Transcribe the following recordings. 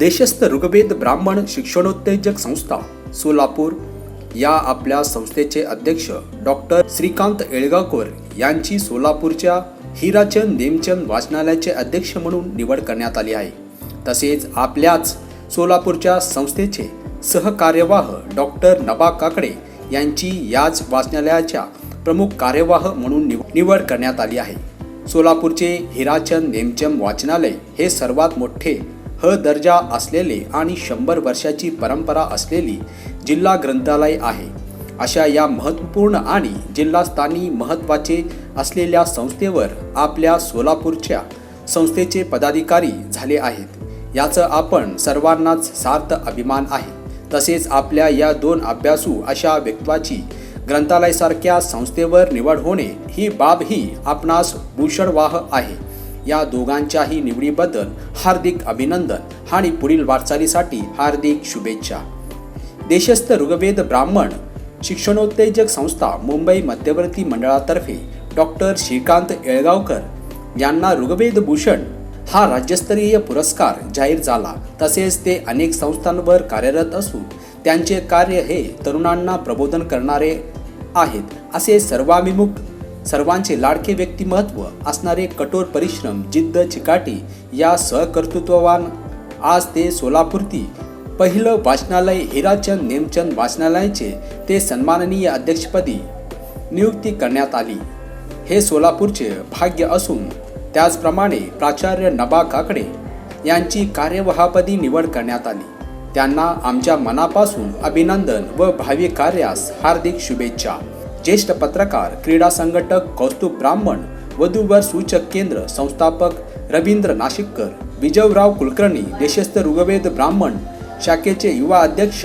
देशस्थ ऋग्वेद ब्राह्मण शिक्षणोत्तेजक संस्था सोलापूर. या आपल्या संस्थेचे अध्यक्ष डॉक्टर श्रीकांत येळगावकर यांची सोलापूरच्या हिराचंद नेमचंद वाचनालयाचे अध्यक्ष म्हणून निवड करण्यात आली आहे. तसेच आपल्याच सोलापूरच्या संस्थेचे सहकार्यवाह डॉक्टर नबा काकडे यांची याच वाचनालयाच्या प्रमुख कार्यवाह म्हणून निवड करण्यात आली आहे. सोलापूरचे हिराचंद नेमचंद वाचनालय हे सर्वात मोठे ह दर्जा असलेले आणि शंभर वर्षाची परंपरा असलेली जिल्हा ग्रंथालय आहे. अशा या महत्त्वपूर्ण आणि जिल्हास्थानी महत्त्वाचे असलेल्या संस्थेवर आपल्या सोलापूरच्या संस्थेचे पदाधिकारी झाले आहेत. याचं आपण सर्वांनाच सार्थ अभिमान आहे. तसेच आपल्या या दोन अभ्यासू अशा व्यक्त्वाची ग्रंथालयासारख्या संस्थेवर निवड होणे ही बाब ही आपणास भूषणवाह आहे. या दोघांच्याही निवडीबद्दल हार्दिक अभिनंदन आणि पुढील वाटचालीसाठी हार्दिक शुभेच्छा. देशस्थ ऋग्वेद ब्राह्मण शिक्षणोत्तेजक संस्था मुंबई मध्यवर्ती मंडळातर्फे डॉक्टर श्रीकांत येळगावकर यांना ऋग्वेद भूषण हा राज्यस्तरीय पुरस्कार जाहीर झाला. तसेच ते अनेक संस्थांवर कार्यरत असून त्यांचे कार्य हे तरुणांना प्रबोधन करणारे आहेत. असे सर्वाभिमुख सर्वांचे लाडके व्यक्तिमत्व असणारे कठोर परिश्रम जिद्द चिकाटी या सहकर्तृत्ववान. आज ते सोलापूरती पहिलं वाचनालय हिराचंद नेमचंद वाचनालयाचे ते सन्माननीय अध्यक्षपदी नियुक्ती करण्यात आली. हे सोलापूरचे भाग्य असून त्याचप्रमाणे प्राचार्य नबा काकडे यांची कार्यवाहापदी निवड करण्यात आली. त्यांना आमच्या मनापासून अभिनंदन व भावी कार्यास हार्दिक शुभेच्छा. ज्येष्ठ पत्रकार क्रीडा संघटक कौस्तुभ ब्राह्मण वधूवर सूचक केंद्र संस्थापक रवींद्र नाशिककर विजयराव कुलकर्णी देशस्थ ऋग्वेद ब्राह्मण शाखेचे युवा अध्यक्ष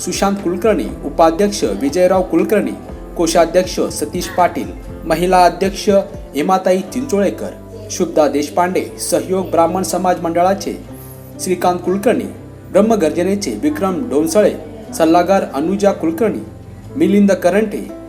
सुशांत कुलकर्णी उपाध्यक्ष विजयराव कुलकर्णी कोषाध्यक्ष सतीश पाटील महिला अध्यक्ष हेमाताई चिंचोळेकर शुभदा देशपांडे सहयोग ब्राह्मण समाज मंडळाचे श्रीकांत कुलकर्णी ब्रह्मगर्जनेचे विक्रम डोंसळे सल्लागार अनुजा कुलकर्णी मिलिंद करंटे